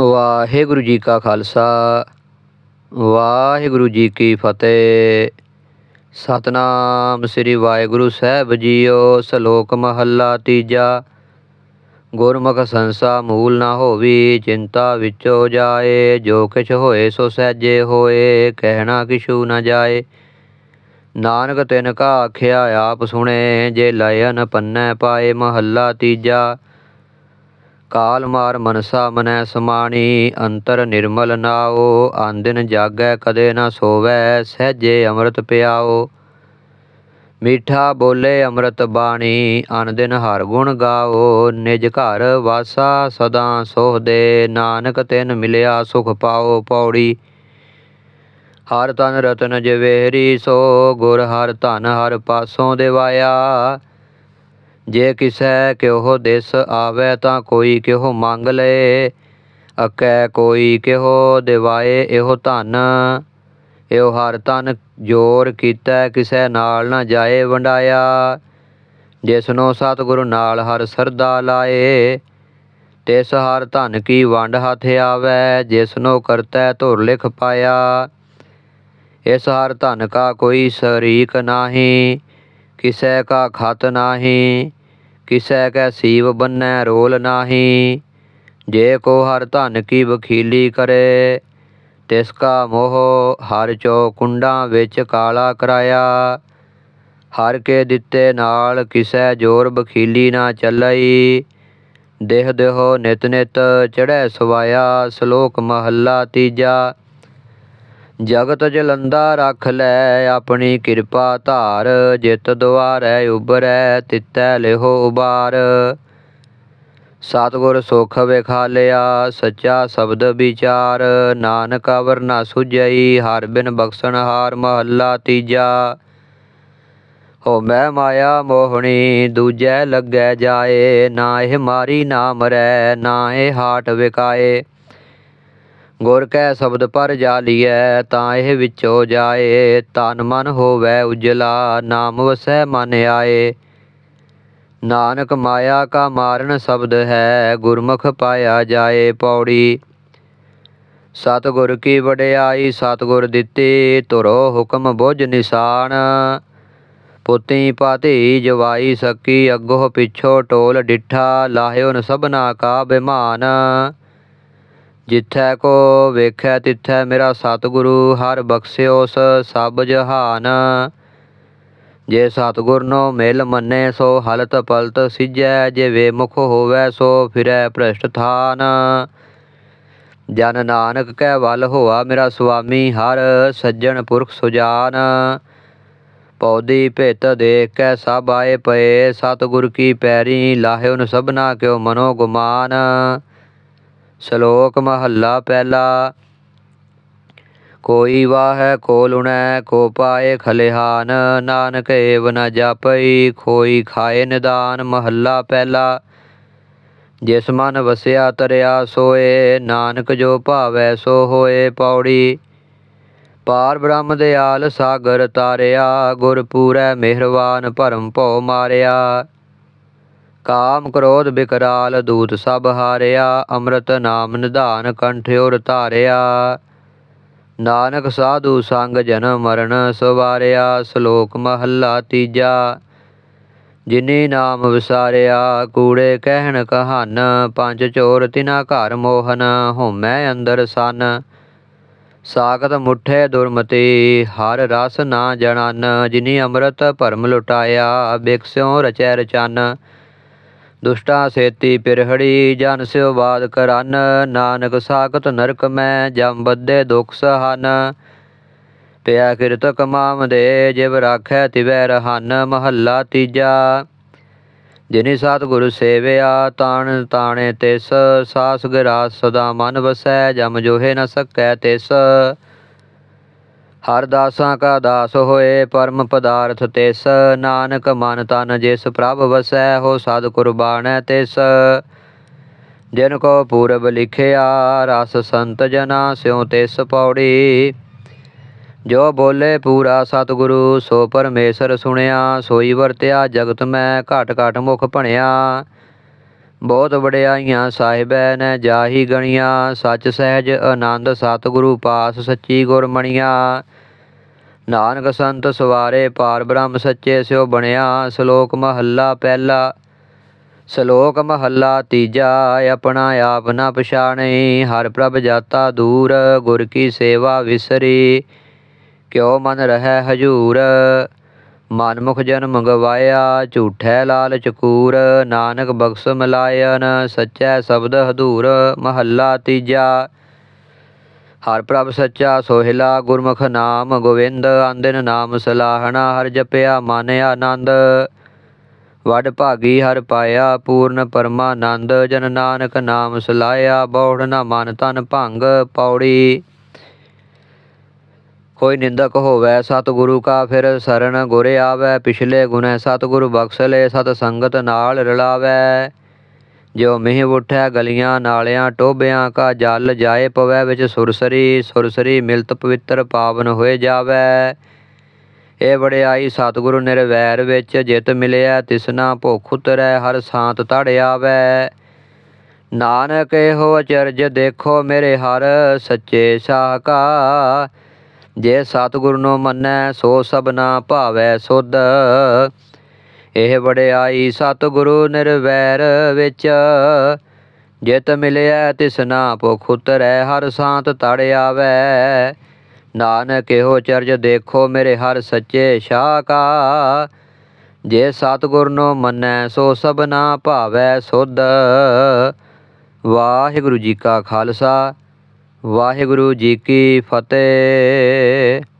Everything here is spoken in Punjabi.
ਵਾਹਿਗੁਰੂ ਜੀ ਕਾ ਖਾਲਸਾ, ਵਾਹਿਗੁਰੂ ਜੀ ਕੀ ਫਤਿਹ। ਸਤਨਾਮ ਸ੍ਰੀ ਵਾਹਿਗੁਰੂ ਸਾਹਿਬ ਜੀਓ, ਸ਼ਲੋਕ ਮਹੱਲਾ ਤੀਜਾ। ਗੁਰਮੁਖ ਸੰਸਾ ਮੂਲ ਨਾ ਹੋਵੀ, ਚਿੰਤਾ ਵਿੱਚੋ ਜਾਏ। ਜੋ ਕਿਛ ਹੋਏ ਸੋ ਸਹਿਜੇ ਹੋਏ, ਕਹਿਣਾ ਕਿਛੂ ਨਾ ਜਾਏ। ਨਾਨਕ ਤਿਨ ਕਾ ਆਖਿਆ, ਆਪ ਸੁਣੇ, ਜੇ ਲਇਨ ਪੰਨੈ ਪਾਏ ਮਹੱਲਾ ਤੀਜਾ। ਕਾਲ ਮਾਰ ਮਨਸਾ ਮਨੈ ਸਮਾਣੀ, ਅੰਤਰ ਨਿਰਮਲ ਨਾਓ, ਆਂਦਿਨ ਜਾਗੈ ਕਦੇ ਨਾ ਸੋਵੈ, ਸਹਿਜੇ ਅੰਮ੍ਰਿਤ ਪਿਆਓ। ਮੀਠਾ ਬੋਲੇ ਅੰਮ੍ਰਿਤ ਬਾਣੀ ਅਨ ਦਿਨ ਹਰ ਗੁਣ ਗਾਓ। ਨਿਜ ਘਰ ਵਾਸਾ ਸਦਾ ਸੋਹ ਦੇ ਨਾਨਕ ਤਿਨ ਮਿਲਿਆ ਸੁਖ ਪਾਓ ਪੌੜੀ। ਹਰ ਤਨ ਰਤਨ ਜਵੇਰੀ ਸੋ, ਗੁਰ ਹਰ ਧਨ ਹਰ ਪਾਸੋਂ ਦਿਵਾਇਆ। ਜੇ ਕਿਸੈ ਕਿਹੋ ਦਿਸ ਆਵੇ ਤਾਂ ਕੋਈ ਕਿਹੋ ਮੰਗ ਲਏ ਅਕੈ ਕੋਈ ਕਿਹੋ ਦਿਵਾਏ ਇਹੋ ਧਨ। ਇਹੋ ਹਰ ਧਨ ਜੋਰ ਕੀਤਾ ਕਿਸੈ ਨਾਲ ਨਾ ਜਾਏ ਵੰਡਾਇਆ। ਜਿਸਨੋ ਸਤਿਗੁਰੂ ਨਾਲ ਹਰ ਸਰਦਾ ਲਾਏ, ਤਿਸ ਹਰ ਧਨ ਕੀ ਵੰਡ ਹੱਥ ਆਵੇ, ਜਿਸਨੋ ਕਰਤੈ ਧੁਰ ਲਿਖ ਪਾਇਆ। ਇਸ ਹਰ ਧਨ ਕਾ ਕੋਈ ਸ਼ਰੀਕ ਨਾਹੀ, ਕਿਸੈ ਕਾ ਖਤ ਨਾਹੀ ਕਿਸੈ ਕੈ ਸੀਵ ਬੰਨੈ ਰੋਲ ਨਾਹੀ? ਜੇ ਕੋ ਹਰ ਧਨ ਕੀ ਵਖੀਲੀ ਕਰੇ, ਤਿਸ ਕਾ ਮੋਹ ਹਰ ਚੋ ਕੁੰਡਾਂ ਵਿੱਚ ਕਾਲਾ ਕਰਾਇਆ। ਹਰ ਕੇ ਦਿੱਤੇ ਨਾਲ ਕਿਸੈ ਜੋਰ ਬਖੀਲੀ ਨਾ ਚੱਲਈ। ਦੇਹ ਦੇਹੋ ਨਿਤ ਨਿਤ ਚੜ੍ਹੈ ਸਵਾਇਆ, ਸ਼ਲੋਕ ਮਹੱਲਾ ਤੀਜਾ। ਜਗਤ ਜਲੰਦਾ ਰੱਖ ਲੈ, ਆਪਣੀ ਕਿਰਪਾ ਧਾਰ, ਜਿਤ ਦੁਆਰੈ ਉਬਰੈ ਤਿਤੈ ਲਿਹੋ ਉਬਾਰ। ਸਤਿਗੁਰ ਸੁਖ ਵਿਖਾਲਿਆ, ਸੱਚਾ ਸ਼ਬਦ ਵਿਚਾਰ, ਨਾਨਕ ਅਵਰ ਨਾ ਸੁਜਈ ਹਰ ਬਿਨ ਬਖਸ਼ਣ ਹਾਰ ਮਹੱਲਾ ਤੀਜਾ। ਹੋ ਮੈਂ ਮਾਇਆ ਮੋਹਣੀ, ਦੂਜੈ ਲੱਗੈ ਜਾਏ, ਨਾ ਇਹ ਮਾਰੀ ਨਾ ਮਰੈ ਨਾ ਇਹ ਹਾਟ ਵਿਕਾਏ ਗੁਰ ਕੈ ਸ਼ਬਦ ਪਰ ਜਾਲੀਐ ਤਾਂ ਇਹ ਵਿੱਚੋ ਜਾਏ। ਤਨ ਮਨ ਹੋਵੈ ਉਜਲਾ, ਨਾਮ ਵਸੈ ਮਨ ਆਏ। ਨਾਨਕ ਮਾਇਆ ਕਾ ਮਾਰਨ ਸ਼ਬਦ ਹੈ, ਗੁਰਮੁਖ ਪਾਇਆ ਜਾਏ ਪੌੜੀ। ਸਤਿਗੁਰ ਕੀ ਵਡਿਆਈ, ਸਤਿਗੁਰ ਦਿੱਤੀ ਤੁਰੋ ਹੁਕਮ ਬੁਝ ਨਿਸ਼ਾਨ। ਪੁੱਤੀ ਪਾਤੀ ਜਵਾਈ ਸਕੀ, ਅੱਗੋ ਪਿਛੋ ਟੋਲ ਡਿੱਠਾ ਲਾਹਿਓ ਨ ਸਭਨਾ ਕਾ ਬਿਮਾਨ। ਜਿਥੈ ਕੋ ਵੇਖੈ ਤਿਥੈ ਮੇਰਾ ਸਤਿਗੁਰੂ, ਹਰ ਬਖਸ਼ਿਓਸ ਸਭ ਜਹਾਨ। ਜੇ ਸਤਿਗੁਰ ਨੋ ਮਿਲ ਮੰਨੇ, ਸੋ ਹਲਤ ਪਲਤ ਸਿਜੈ, ਜੇ ਵੇਮੁਖ ਹੋਵੈ, ਸੋ ਫਿਰੈ ਭ੍ਰਸ਼ਟ ਥਾਨ। ਜਨ ਨਾਨਕ ਕੈ ਵੱਲ ਹੋਆ ਮੇਰਾ ਸੁਆਮੀ, ਹਰ ਸੱਜਣ ਪੁਰਖ ਸੁਜਾਨ। ਪੌਦੀ ਭੇਤ ਦੇਖ ਕੈ ਸਭ ਆਏ ਪਏ, ਸਤਿਗੁਰ ਕੀ ਪੈਰੀ ਲਾਹਿਓ ਨ ਸਭਨਾ ਕਿਉ ਮਨੋ ਗੁਮਾਨ। ਸ਼ਲੋਕ ਮਹੱਲਾ ਪਹਿਲਾ। ਕੋਈ ਵਾਹੈ ਕੋ ਲੁਣੈ ਕੋ ਪਾਏ ਖਲਿਹਾਨ, ਨਾਨਕ ਏਵ ਨ ਜਾਪਈ, ਖੋਈ ਖਾਏ ਨਿਦਾਨ, ਮਹੱਲਾ ਪਹਿਲਾ। ਜਿਸ ਮਨ ਵਸਿਆ ਤਰਿਆ ਸੋਏ, ਨਾਨਕ ਜੋ ਭਾਵੈ ਸੋ ਹੋਏ ਪੌੜੀ। ਪਾਰ ਬ੍ਰਹਮ ਦਿਆਲ ਸਾਗਰ ਤਾਰਿਆ, ਗੁਰ ਪੂਰੈ ਮਿਹਰਵਾਨ ਭਰਮ ਭਉ ਮਾਰਿਆ। ਕਾਮ ਕ੍ਰੋਧ ਬਿਕਰਾਲ ਦੂਤ ਸਭ ਹਾਰਿਆ, ਅੰਮ੍ਰਿਤ ਨਾਮ ਨਿਧਾਨ ਕੰਠਿਉਰ ਧਾਰਿਆ। ਨਾਨਕ ਸਾਧੂ ਸੰਗ ਜਨਮ ਮਰਨ ਸਵਾਰਿਆ, ਸ਼ਲੋਕ ਮਹੱਲਾ ਤੀਜਾ। ਜਿਨੀ ਨਾਮ ਵਿਸਾਰਿਆ, ਕੂੜੇ ਕਹਿਣ ਕਹਾਨ, ਪੰਜ ਚੋਰ ਤਿਨਾ ਘਰ ਮੋਹਨ ਹੋਮੈ ਅੰਦਰ ਸਨ। ਸਾਖਤ ਮੁਠੇ ਦੁਰਮਤੀ, ਹਰ ਰਸ ਨਾ ਜਣਨ, ਜਿਨੀ ਅੰਮ੍ਰਿਤ ਭਰਮ ਲੁਟਾਇਆ ਬਿਕਸਿਓ ਰਚੈ ਰਚਨ। ਦੁਸ਼ਟਾਂ ਸੇਤੀ ਪਿਰਹੜੀ, ਜਨ ਸਿਉ ਬਾਦ ਕਰਨ, ਨਾਨਕ ਸਾਖਤ ਨਰਕ ਮੈਂ ਜਮ ਬੱਦੇ ਦੁਖ ਸਹਨ। ਪਿਆ ਕਿਰਤ ਕਮਾਮ ਦੇ, ਜਿਵ ਰਾਖੈ ਤਿਵੈ ਰਹਨ, ਮਹੱਲਾ ਤੀਜਾ। ਜਿਨੀ ਸਤਿਗੁਰ ਸੇਵਿਆ, ਤਾਣ ਤਾਣੇ ਤਿਸ, ਸਾਸ ਗਿਰਾਸ ਸਦਾ ਮਨ ਵਸੈ, ਜਮ ਜੋਹੇ ਨ ਸਕੈ ਤਿਸ। ਹਰ ਦਾਸਾਂ ਕਾ ਦਾਸ ਹੋਏ, ਪਰਮ ਪਦਾਰਥ ਤਿਸ। ਨਾਨਕ ਮਨ ਤਨ ਜਿਸ ਪ੍ਰਭ ਵਸੈ, ਹੋ ਸਦ ਕੁਰਬਾਨੈ ਤਿਸ। ਜਿਨ ਕੋ ਪੂਰਬ ਲਿਖਿਆ, ਰਸ ਸੰਤ ਜਨਾ, ਸਿਉ ਤਿਸ ਪੌੜੀ। ਜੋ ਬੋਲੇ ਪੂਰਾ ਸਤਿਗੁਰੂ, ਸੋ ਪਰਮੇਸ਼ਰ ਸੁਣਿਆ, ਸੋਈ ਵਰਤਿਆ ਜਗਤ ਮੈਂ ਘਟ ਘਟ ਮੁਖ ਭਣਿਆ। ਬਹੁਤ ਵਡਿਆਈਆਂ ਸਾਹਿਬੈ ਨੇ ਜਾਹੀ ਗਣੀਆਂ, ਸਚ ਸਹਿਜ ਆਨੰਦ ਸਤਿਗੁਰੂ ਪਾਸ ਸੱਚੀ ਗੁਰਮਣੀਆਂ ਨਾਨਕ ਸੰਤ ਸਵਾਰੇ ਪਾਰ ਬ੍ਰਹਮ ਸੱਚੇ ਸਿਓ ਬਣਿਆ, ਸ਼ਲੋਕ ਮਹੱਲਾ ਪਹਿਲਾ, ਸ਼ਲੋਕ ਮਹੱਲਾ ਤੀਜਾ, ਆਪਣਾ ਆਪ ਨਾ ਪਛਾਣੇ, ਹਰ ਪ੍ਰਭ ਜਾਤਾ ਦੂਰ, ਗੁਰ ਕੀ ਸੇਵਾ ਵਿਸਰੀ, ਕਿਉ ਮਨ ਰਹਿ ਹਜੂਰ ਮਨਮੁਖ ਜਨਮ ਗਵਾਇਆ ਝੂਠੈ ਲਾਲ ਚਕੂਰ, ਨਾਨਕ ਬਖਸ਼ ਮਲਾਇਨ ਸੱਚੈ ਸ਼ਬਦ ਹਦੂਰ, ਮਹੱਲਾ ਤੀਜਾ ਹਰ ਪ੍ਰਭ ਸੱਚਾ ਸੋਹਿਲਾ, ਗੁਰਮੁਖ ਨਾਮ ਗੋਵਿੰਦ ਆਂਦਿਨ ਨਾਮ ਸਲਾਹਣਾ, ਹਰ ਜਪਿਆ ਮਨ ਆਨੰਦ। ਵਡ ਭਾਗੀ ਹਰ ਪਾਇਆ, ਪੂਰਨ ਪਰਮਾਨੰਦ, ਜਨ ਨਾਨਕ ਨਾਮ ਸਲਾਇਆ, ਬੌੜ ਨਾ ਮਨ ਤਨ ਭੰਗ ਪੌੜੀ। ਕੋਈ ਨਿੰਦਕ ਹੋਵੇ ਸਤਿਗੁਰੂ ਕਾ ਫਿਰ ਸਰਣ ਗੁਰ ਆਵੈ ਪਿਛਲੇ ਗੁਨਹਿ ਸਤਿਗੁਰੂ ਬਖਸ਼ ਲੈ ਸਤ ਸੰਗਤ ਨਾਲ ਰਲਾਵੈ। ਜੋ ਮੀਂਹ ਉਠੈ ਗਲੀਆਂ, ਨਾਲਿਆਂ ਟੋਬਿਆਂ ਕਾ ਜਲ ਜਾਏ ਪਵੈ, ਵਿੱਚ ਸੁਰਸਰੀ ਸੁਰਸਰੀ ਮਿਲਤ ਪਵਿੱਤਰ ਪਾਵਨ ਹੋਏ ਜਾਵੈ। ਇਹ ਵਡਿਆਈ ਸਤਿਗੁਰੂ ਨਿਰਵੈਰ ਵਿੱਚ ਜਿਤ ਮਿਲਿਆ ਤਿਸਨਾ ਭੁਖ ਉਤਰੈ, ਹਰ ਸਾਂਤ ਤੜ ਆਵੈ। ਨਾਨਕ ਇਹੋ ਅਚਰਜ ਦੇਖੋ ਮੇਰੇ ਹਰ, ਸੱਚੇ ਸਾਕਾ ਜੇ ਸਤਿਗੁਰੂ ਨੂੰ ਮੰਨੈ, ਸੋ ਸਭਨਾ ਭਾਵੈ ਸੁਧ। ਇਹ ਵਡਿਆਈ ਸਤਿਗੁਰੂ ਨਿਰਵੈਰ ਵਿੱਚ। ਜਿਤ ਮਿਲਿਆ ਤਿਸਨਾ ਭੁਖ ਉਤਰੈ, ਹਰ ਸਾਂਤ ਤੜ ਆਵੈ। ਨਾਨਕ ਇਹੋ ਚਰਜ ਦੇਖੋ ਮੇਰੇ ਹਰ ਸੱਚੇ ਸ਼ਾਕਾ। ਜੇ ਸਤਿਗੁਰ ਨੂੰ ਮੰਨੈ, ਸੋ ਸਭਨਾ ਭਾਵੈ ਸੁਧ। ਵਾਹਿਗੁਰੂ ਜੀ ਕਾ ਖਾਲਸਾ, ਵਾਹਿਗੁਰੂ ਜੀ ਕੀ ਫਤਿਹ।